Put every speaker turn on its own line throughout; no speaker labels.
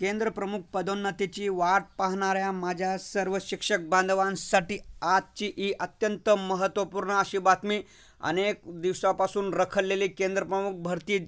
केंद्र प्रमुख पदोन्नतीची वाट पाहणाऱ्या माझ्या सर्व शिक्षक बांधवांसाठी आजची ही अत्यंत महत्त्वपूर्ण अशी बातमी. अनेक दिवसापासून रखडलेली केंद्रप्रमुख भरती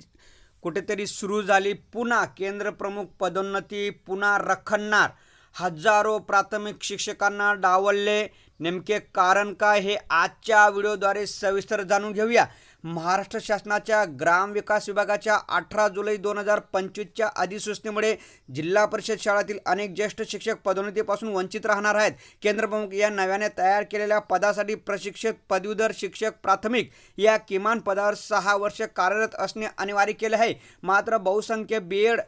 कुठेतरी सुरू झाली. पुन्हा केंद्रप्रमुख पदोन्नती पुन्हा रखडणार. हजारो प्राथमिक शिक्षकांना डावलले. नेमके कारण काय हे आजच्या व्हिडिओद्वारे सविस्तर जाणून घेऊया. महाराष्ट्र शासनाच्या ग्रामविकास विभागाच्या अठरा जुलै दोन हजार पंचवीसच्या अधिसूचनेमुळे जिल्हा परिषद शाळातील अनेक ज्येष्ठ शिक्षक पदोन्नतीपासून वंचित राहणार आहेत. केंद्रप्रमुख या नव्याने तयार केलेल्या पदासाठी प्रशिक्षित पदवीधर शिक्षक प्राथमिक या किमान पदावर सहा वर्ष कार्यरत असणे अनिवार्य केले आहे. मात्र बहुसंख्य बी एड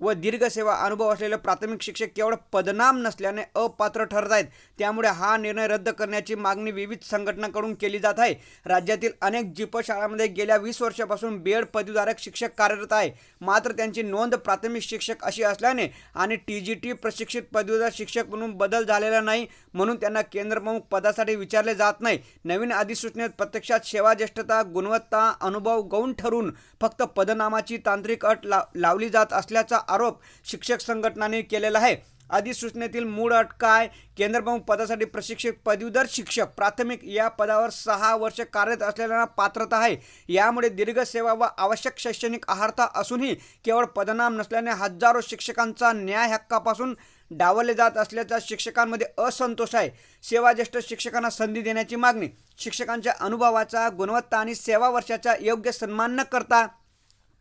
व दीर्घ सेवा अनुभव असलेले प्राथमिक शिक्षक केवळ पदनाम नसल्याने अपात्र ठरत आहेत. त्यामुळे हा निर्णय रद्द करण्याची मागणी विविध संघटनांकडून केली जात आहे. राज्यातील अनेक जिप शाळांमध्ये गेल्या वीस वर्षापासून बी एड पदवीधारक शिक्षक कार्यरत आहे. मात्र त्यांची नोंद प्राथमिक शिक्षक अशी असल्याने आणि टी जी टी प्रशिक्षित पदवीधर शिक्षक म्हणून बदल झालेला नाही म्हणून त्यांना केंद्रप्रमुख पदासाठी विचारले जात नाही. नवीन अधिसूचनेत प्रत्यक्षात सेवा ज्येष्ठता गुणवत्ता अनुभव गौण ठरून फक्त पदनामाची तांत्रिक अट लाव लावली जात असल्याचा आरोप शिक्षक संघटनांनी केलेला आहे. अधिसूचनेतील मूळ अट काय केंद्रप्रमुख पदासाठी प्रशिक्षक पदवीधर शिक्षक प्राथमिक या पदावर सहा वर्ष कार्यरत असलेल्यांना पात्रता आहे. यामुळे दीर्घ सेवा व आवश्यक शैक्षणिक आहारता असूनही केवळ पदनाम नसल्याने हजारो शिक्षकांचा न्याय हक्कापासून डावलले जात असल्याचा शिक्षकांमध्ये असंतोष आहे. सेवा ज्येष्ठ शिक्षकांना संधी देण्याची मागणी शिक्षकांच्या अनुभवाचा गुणवत्ता आणि सेवा वर्षाचा योग्य सन्मान न करता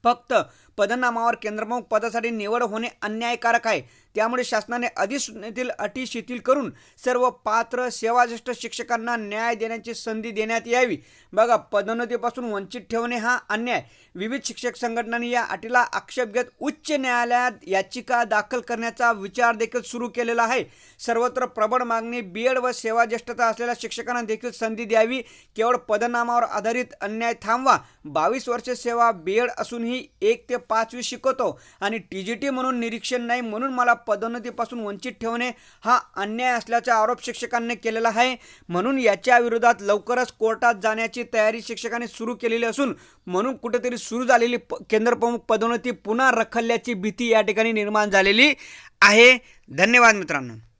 फक्त पदनामावर केंद्रप्रमुख पदासाठी निवड होणे अन्यायकारक आहे. त्यामुळे शासनाने अधिसूचनेतील अटी शिथिल करून सर्व पात्र सेवाज्येष्ठ शिक्षकांना न्याय देण्याची संधी देण्यात यावी. बघा पदोन्नतीपासून वंचित ठेवणे हा अन्याय. विविध शिक्षक संघटनांनी या अटीला आक्षेप घेत उच्च न्यायालयात याचिका दाखल करण्याचा विचार देखील सुरू केलेला आहे. सर्वत्र प्रबळ मागणी बी एड व सेवाज्येष्ठता असलेल्या शिक्षकांना देखील संधी द्यावी. केवळ पदनामावर आधारित अन्याय थांबवा. बावीस वर्ष सेवा बी एड असूनही एक ते पाचवी शिकवतो. आणि टी जी टी म्हणून निरीक्षण नाही म्हणून मला पदोन्नतीपासून वंचित ठेवणे हा अन्याय असल्याचा आरोप शिक्षकांनी केलेला आहे. म्हणून याच्या विरोधात लवकरच कोर्टात जाण्याची तयारी शिक्षकांनी सुरू केलेली असून म्हणून कुठेतरी सुरू झालेली प केंद्रप्रमुख पदोन्नती पुन्हा रखडल्याची भीती या ठिकाणी निर्माण झालेली आहे. धन्यवाद मित्रांनो.